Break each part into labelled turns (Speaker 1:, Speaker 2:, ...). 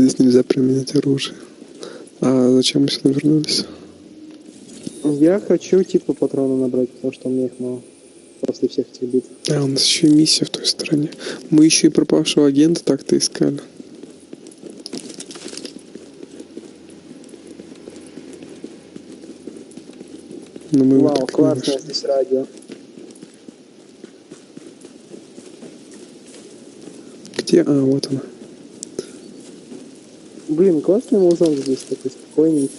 Speaker 1: Здесь нельзя применять оружие. А зачем мы сюда вернулись?
Speaker 2: Я хочу типа патроны набрать, потому что у меня их мало. После всех этих битв.
Speaker 1: А, у нас еще и миссия в той стороне. Мы еще и пропавшего агента так-то искали. Но мы
Speaker 2: Вау, классное здесь радио.
Speaker 1: Где? А, вот она.
Speaker 2: Блин, классный музон здесь такой спокойненький.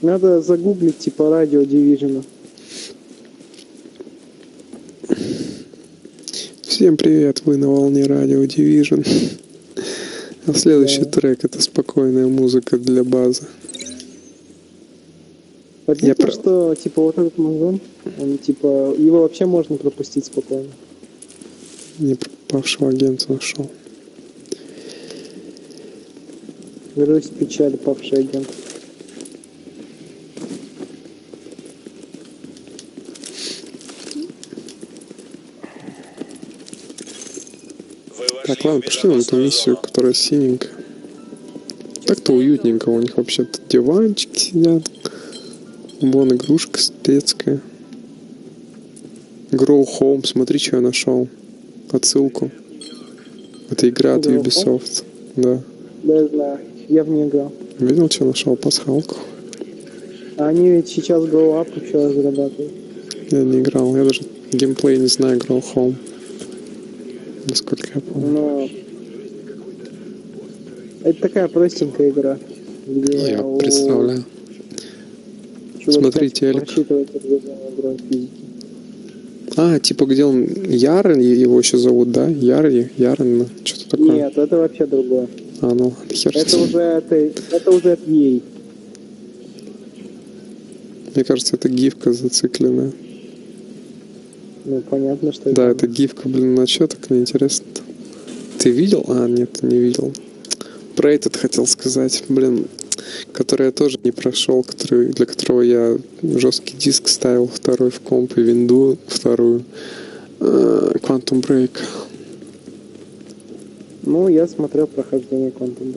Speaker 2: Надо загуглить типа радио Division.
Speaker 1: Всем привет, вы на волне радио Division. А следующий
Speaker 2: Да.
Speaker 1: трек это спокойная музыка для базы.
Speaker 2: Подметил,
Speaker 1: про-
Speaker 2: что типа вот этот музон, он типа его вообще можно пропустить спокойно.
Speaker 1: Не пропавшего агента нашел.
Speaker 2: Грусть, печаль, павший агент.
Speaker 1: Так, ладно, пошли на эту миссию, которая синенькая. Так-то уютненько, у них вообще-то диванчики сидят. Вон игрушка детская. Grow Home, смотри, что я нашел. Отсылку. Это игра от? Ubisoft. Да.
Speaker 2: Да, я знаю. Я в нее играл.
Speaker 1: Видел, что нашел? Пасхалку.
Speaker 2: А они ведь сейчас Grow Up еще разрабатывают.
Speaker 1: Я не играл, я даже геймплей не знаю, Grow Home. Насколько я помню.
Speaker 2: Но... Это такая простенькая игра. Где
Speaker 1: Ну, Я
Speaker 2: у
Speaker 1: представляю.
Speaker 2: чувака
Speaker 1: Смотри, телек. А, типа где он? Яр его еще зовут, да? Яр, Ярен, что-то такое.
Speaker 2: Нет, это вообще другое.
Speaker 1: А, ну хер
Speaker 2: Это уже это, это уже от EA.
Speaker 1: Мне кажется, это гифка зацикленная.
Speaker 2: Ну, понятно, что
Speaker 1: Да, это гифка, блин, на что так неинтересно-то? Ты видел? А, нет, не видел. Про этот хотел сказать, блин, который я тоже не прошел, который, для которого я жесткий диск ставил второй в комп и винду вторую. Э, Quantum Break.
Speaker 2: Ну, я смотрел прохождение Quantum Break.